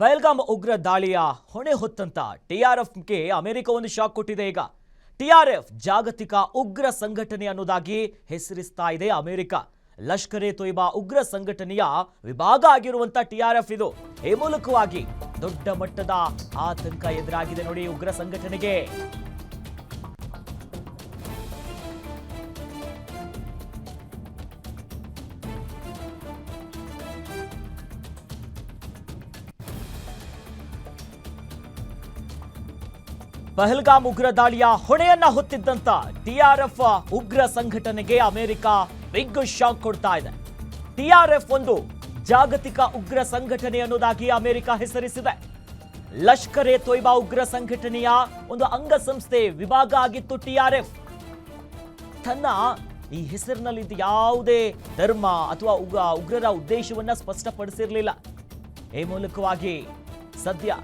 ಪಹಲ್ಗಾಮ್ ಉಗ್ರ ದಾಳಿಯ ಹೊಣೆ ಹೊತ್ತಂತ ಟಿಆರ್ಎಫ್ಗೆ ಅಮೆರಿಕ ಒಂದು ಶಾಕ್ ಕೊಟ್ಟಿದೆ ಈಗ. ಟಿಆರ್ಎಫ್ ಜಾಗತಿಕ ಉಗ್ರ ಸಂಘಟನೆ ಅನ್ನೋದಾಗಿ ಹೆಸರಿಸ್ತಾ ಇದೆ ಅಮೆರಿಕ. ಲಷ್ಕರ್ ಎ ತೊಯ್ಬಾ ಉಗ್ರ ಸಂಘಟನೆಯ ವಿಭಾಗ ಆಗಿರುವಂತ ಟಿಆರ್ಎಫ್ ಇದು. ಈ ಮೂಲಕವಾಗಿ ದೊಡ್ಡ ಮಟ್ಟದ ಆತಂಕ ಎದುರಾಗಿದೆ ನೋಡಿ ಉಗ್ರ ಸಂಘಟನೆಗೆ. ಪಹಲ್ಗಾಮ್ ಉಗ್ರ ದಾಳಿಯ ಹೊಣೆಯನ್ನ ಹೊತ್ತಿದ್ದಂತ ಟಿಆರ್ಎಫ್ ಉಗ್ರ ಸಂಘಟನೆಗೆ ಅಮೆರಿಕ ಬಿಗ್ ಶಾಕ್ ಕೊಡ್ತಾ ಇದೆ. ಟಿಆರ್ಎಫ್ ಒಂದು ಜಾಗತಿಕ ಉಗ್ರ ಸಂಘಟನೆ ಅನ್ನೋದಾಗಿ ಅಮೆರಿಕ ಹೆಸರಿಸಿದೆ. ಲಷ್ಕರ್ ಎ ತೊಯ್ಬಾ ಉಗ್ರ ಸಂಘಟನೆಯ ಒಂದು ಅಂಗಸಂಸ್ಥೆ ವಿಭಾಗ ಆಗಿತ್ತು ಟಿಆರ್ಎಫ್ ತನ್ನ ಈ ಹೆಸರಿನಲ್ಲಿದ್ದ ಯಾವುದೇ ಧರ್ಮ ಅಥವಾ ಉಗ, ಉಗ್ರರ ಉದ್ದೇಶವನ್ನ ಸ್ಪಷ್ಟಪಡಿಸಿರಲಿಲ್ಲ. ಈ ಮೂಲಕವಾಗಿ ಸದ್ಯ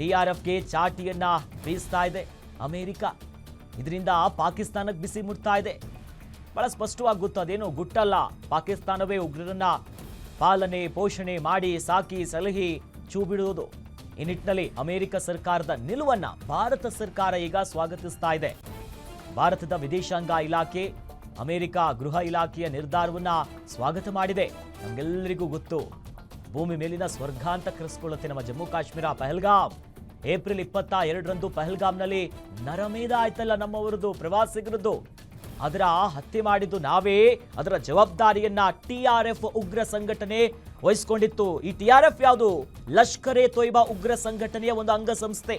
ಟಿಆರ್ಎಫ್ಗೆ ಚಾಟಿಯನ್ನ ಬೀಸ್ತಾ ಇದೆ. ಅಮೆರಿಕ ಇದರಿಂದ ಪಾಕಿಸ್ತಾನಕ್ಕೆ ಬಿಸಿ ಮುಟ್ತಾ ಇದೆ. ಬಹಳ ಸ್ಪಷ್ಟವಾಗಿ ಗೊತ್ತು ಅದೇನು ಗುಟ್ಟಲ್ಲ. ಪಾಕಿಸ್ತಾನವೇ ಉಗ್ರರನ್ನ ಪಾಲನೆ, ಪೋಷಣೆ ಮಾಡಿ, ಸಾಕಿ, ಸಲಹಿ ಚೂ ಬಿಡುವುದು ಈ ನಿಟ್ಟಿನಲ್ಲಿ ಅಮೆರಿಕ ಸರ್ಕಾರದ ನಿಲುವನ್ನ ಭಾರತ ಸರ್ಕಾರ ಈಗ ಸ್ವಾಗತಿಸ್ತಾ ಇದೆ. ಭಾರತದ ವಿದೇಶಾಂಗ ಇಲಾಖೆ, ಅಮೆರಿಕ ಗೃಹ ಇಲಾಖೆಯ ನಿರ್ಧಾರವನ್ನ ಸ್ವಾಗತ ಮಾಡಿದೆ. ನಮಗೆಲ್ಲರಿಗೂ ಗೊತ್ತು. ಭೂಮಿ ಮೇಲಿನ ಸ್ವರ್ಗ ಅಂತ ಕರೆಸ್ಕೊಳ್ಳುತ್ತೆ ನಮ್ಮ ಜಮ್ಮು ಕಾಶ್ಮೀರ, ಪಹಲ್ಗಾಮ್. ಏಪ್ರಿಲ್ ಇಪ್ಪತ್ತ ಎರಡರಂದು ಪಹಲ್ಗಾಮ್ನಲ್ಲಿ ನರಮೇಧ ಆಯ್ತಲ್ಲ ನಮ್ಮವರದು ಪ್ರವಾಸಿಗರದ್ದು ಅದರ ಹತ್ಯೆ ಮಾಡಿದ್ದು ನಾವೇ. ಅದರ ಜವಾಬ್ದಾರಿಯನ್ನ ಎಫ್ ಉಗ್ರ ಸಂಘಟನೆ ವಹಿಸಿಕೊಂಡಿತ್ತು. ಈ ಟಿ ಆರ್ ಎಫ್ ಯಾವುದು? ಲಷ್ಕರ್ ಎ ತೊಯ್ಬಾ ಉಗ್ರ ಸಂಘಟನೆಯ ಒಂದು ಅಂಗಸಂಸ್ಥೆ.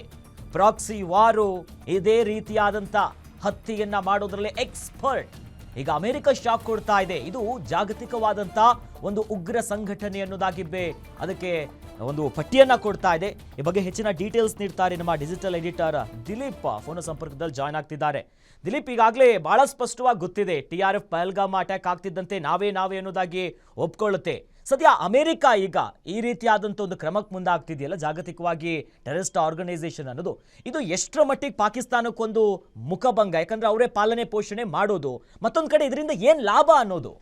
ಪ್ರಾಕ್ಸಿ ವಾರು ಇದೇ ರೀತಿಯಾದಂತ ಹತ್ಯೆಯನ್ನ ಮಾಡೋದ್ರಲ್ಲಿ ಎಕ್ಸ್ಪರ್ಟ್ ಈಗ ಅಮೆರಿಕ ಶಾಕ್ ಕೊಡ್ತಾ ಇದೆ. ಇದು ಜಾಗತಿಕವಾದಂತ ಒಂದು ಉಗ್ರ ಸಂಘಟನೆ ಅನ್ನೋದಾಗಿಬ್ಬೆ ಅದಕ್ಕೆ ಒಂದು ಪಟ್ಟಿಯನ್ನ ಕೊಡ್ತಾ ಇದೆ. ಈ ಬಗ್ಗೆ ಹೆಚ್ಚಿನ ಡೀಟೇಲ್ಸ್ ನೀಡ್ತಾರೆ ನಮ್ಮ ಡಿಜಿಟಲ್ ಎಡಿಟರ್ ದಿಲೀಪ್. ಫೋನ್ ಸಂಪರ್ಕದಲ್ಲಿ ಜಾಯ್ನ್ ಆಗ್ತಿದ್ದಾರೆ. ದಿಲೀಪ್, ಈಗಾಗಲೇ ಬಹಳ ಸ್ಪಷ್ಟವಾಗಿ ಗೊತ್ತಿದೆ. T R F Pahalgam attack ಆಗ್ತಿದ್ದಂತೆ ನಾವೇ ನಾವೇ ಅನ್ನೋದಾಗಿ ಒಪ್ಕೊಳ್ಳುತ್ತೆ. ಸದ್ಯ ಅಮೆರಿಕ ಈಗ ಈ ರೀತಿಯಾದಂಥ ಒಂದು ಕ್ರಮಕ್ಕೆ ಮುಂದಾಗ್ತಿದೆಯಲ್ಲ, ಜಾಗತಿಕವಾಗಿ ಟೆರರಿಸ್ಟ್ ಆರ್ಗನೈಸೇಷನ್ ಅನ್ನೋದು. ಇದು ಎಷ್ಟರ ಮಟ್ಟಿಗೆ ಪಾಕಿಸ್ತಾನಕ್ಕೊಂದು ಮುಖಭಂಗ, ಯಾಕಂದರೆ ಅವರೇ ಪಾಲನೆ ಪೋಷಣೆ ಮಾಡೋದು. ಮತ್ತೊಂದು ಕಡೆ ಇದರಿಂದ ಏನು ಲಾಭ ಅನ್ನೋದು?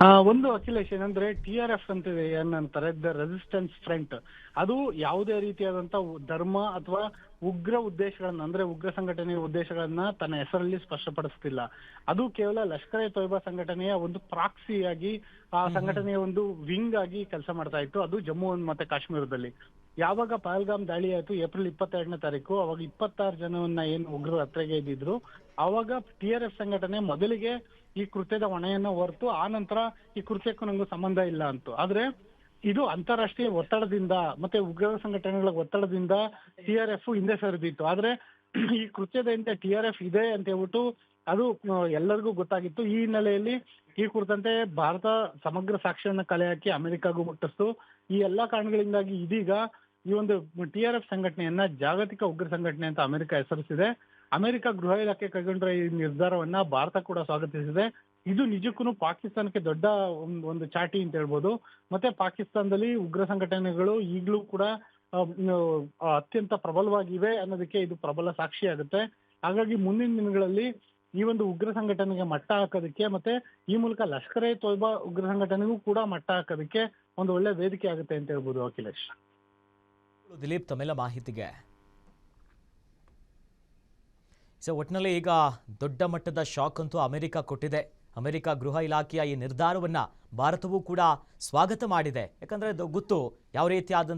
ಒಂದು ಅಖಿಲೇಶ್ ಏನಂದ್ರೆ ಟಿ ಆರ್ ಎಫ್ ಅಂತಿದೆ ಏನಂತಾರೆ? ದ ರೆಸಿಸ್ಟೆನ್ಸ್ ಫ್ರಂಟ್ ಅದು ಯಾವುದೇ ರೀತಿಯಾದಂತ ಧರ್ಮ ಅಥವಾ ಉಗ್ರ ಉದ್ದೇಶಗಳನ್ನ ಅಂದ್ರೆ ಉಗ್ರ ಸಂಘಟನೆಯ ಉದ್ದೇಶಗಳನ್ನ ತನ್ನ ಹೆಸರಲ್ಲಿ ಸ್ಪಷ್ಟಪಡಿಸ್ತಿಲ್ಲ. ಅದು ಕೇವಲ ಲಷ್ಕರ್ ಎ ತೊಯ್ಬಾ ಸಂಘಟನೆಯ ಒಂದು ಪ್ರಾಕ್ಸಿಯಾಗಿ ಆ ಸಂಘಟನೆಯ ಒಂದು ವಿಂಗ್ ಆಗಿ ಕೆಲಸ ಮಾಡ್ತಾ ಇತ್ತು. ಅದು ಜಮ್ಮು ಮತ್ತೆ ಕಾಶ್ಮೀರದಲ್ಲಿ. ಯಾವಾಗ ಪಹಲ್ಗಾಮ್ ದಾಳಿ ಆಯ್ತು ಏಪ್ರಿಲ್ ಇಪ್ಪತ್ತೆರಡನೇ ತಾರೀಕು ಅವಾಗ ಇಪ್ಪತ್ತಾರು ಜನವನ್ನ ಏನು ಉಗ್ರರು ಹತ್ಯೆಗೆ ಇದ್ದಿದ್ರು ಅವಾಗ ಟಿ ಆರ್ ಎಫ್ ಸಂಘಟನೆ ಮೊದಲಿಗೆ ಈ ಕೃತ್ಯದ ಹೊಣೆಯನ್ನ ಹೊರತು ಆ ನಂತರ ಈ ಕೃತ್ಯಕ್ಕೂ ನಂಗೂ ಸಂಬಂಧ ಇಲ್ಲ ಅಂತು. ಆದ್ರೆ ಇದು ಅಂತಾರಾಷ್ಟ್ರೀಯ ಒತ್ತಡದಿಂದ ಮತ್ತೆ ಉಗ್ರರ ಸಂಘಟನೆಗಳ ಒತ್ತಡದಿಂದ ಟಿ ಆರ್ ಎಫ್ ಹಿಂದೆ ಸರಿದಿತ್ತು. ಆದ್ರೆ ಈ ಕೃತ್ಯದ ಹಿಂದೆ ಟಿ ಆರ್ ಎಫ್ ಇದೆ ಅಂತ ಹೇಳ್ಬಿಟ್ಟು ಅದು ಎಲ್ಲರಿಗೂ ಗೊತ್ತಾಗಿತ್ತು. ಈ ಹಿನ್ನೆಲೆಯಲ್ಲಿ ಈ ಕುರಿತಂತೆ ಭಾರತ ಸಮಗ್ರ ಸಾಕ್ಷಿಯನ್ನ ಕಲೆ ಹಾಕಿ ಅಮೆರಿಕಾಗೂ ಮುಟ್ಟಿಸ್ತು. ಈ ಎಲ್ಲಾ ಕಾರಣಗಳಿಂದಾಗಿ ಇದೀಗ ಈ ಒಂದು ಟಿ ಆರ್ ಎಫ್ ಸಂಘಟನೆಯನ್ನ ಜಾಗತಿಕ ಉಗ್ರ ಸಂಘಟನೆ ಅಂತ ಅಮೆರಿಕ ಹೆಸರಿಸಿದೆ. ಅಮೆರಿಕ ಗೃಹ ಇಲಾಖೆ ಕೈಗೊಂಡ ಈ ನಿರ್ಧಾರವನ್ನ ಭಾರತ ಕೂಡ ಸ್ವಾಗತಿಸಿದೆ. ಇದು ನಿಜಕ್ಕೂ ಪಾಕಿಸ್ತಾನಕ್ಕೆ ದೊಡ್ಡ ಒಂದು ಚಾಟಿ ಅಂತ ಹೇಳ್ಬೋದು. ಮತ್ತೆ ಪಾಕಿಸ್ತಾನದಲ್ಲಿ ಉಗ್ರ ಸಂಘಟನೆಗಳು ಈಗಲೂ ಕೂಡ ಅತ್ಯಂತ ಪ್ರಬಲವಾಗಿವೆ ಅನ್ನೋದಕ್ಕೆ ಇದು ಪ್ರಬಲ ಸಾಕ್ಷಿ ಆಗುತ್ತೆ. ಹಾಗಾಗಿ ಮುಂದಿನ ದಿನಗಳಲ್ಲಿ ಈ ಒಂದು ಉಗ್ರ ಸಂಘಟನೆಗೆ ಮಟ್ಟ ಹಾಕೋದಕ್ಕೆ ಮತ್ತೆ ಈ ಮೂಲಕ ಲಷ್ಕರ್ ತೊಯ್ಬಾ ಉಗ್ರ ಸಂಘಟನೆಗೂ ಕೂಡ ಮಟ್ಟ ಹಾಕೋದಕ್ಕೆ ಒಂದು ಒಳ್ಳೆ ವೇದಿಕೆ ಆಗುತ್ತೆ ಅಂತ ಹೇಳ್ಬೋದು ಅಖಿಲೇಶ್. ದಿಲೀಪ್, ತಮ್ಮೆಲ್ಲ ಮಾಹಿತಿಗೆ. ಸೊ ಒಟ್ಟಿನಲ್ಲಿ ಈಗ ದೊಡ್ಡ ಮಟ್ಟದ ಶಾಕ್ ಅಂತೂ ಅಮೆರಿಕ ಕೊಟ್ಟಿದೆ. ಅಮೆರಿಕ ಗೃಹ ಇಲಾಖೆಯ ಈ ನಿರ್ಧಾರವನ್ನ ಭಾರತವೂ ಕೂಡ ಸ್ವಾಗತ ಮಾಡಿದೆ. ಯಾಕಂದ್ರೆ ಗೊತ್ತು, ಯಾವ ರೀತಿಯಾದಂಥ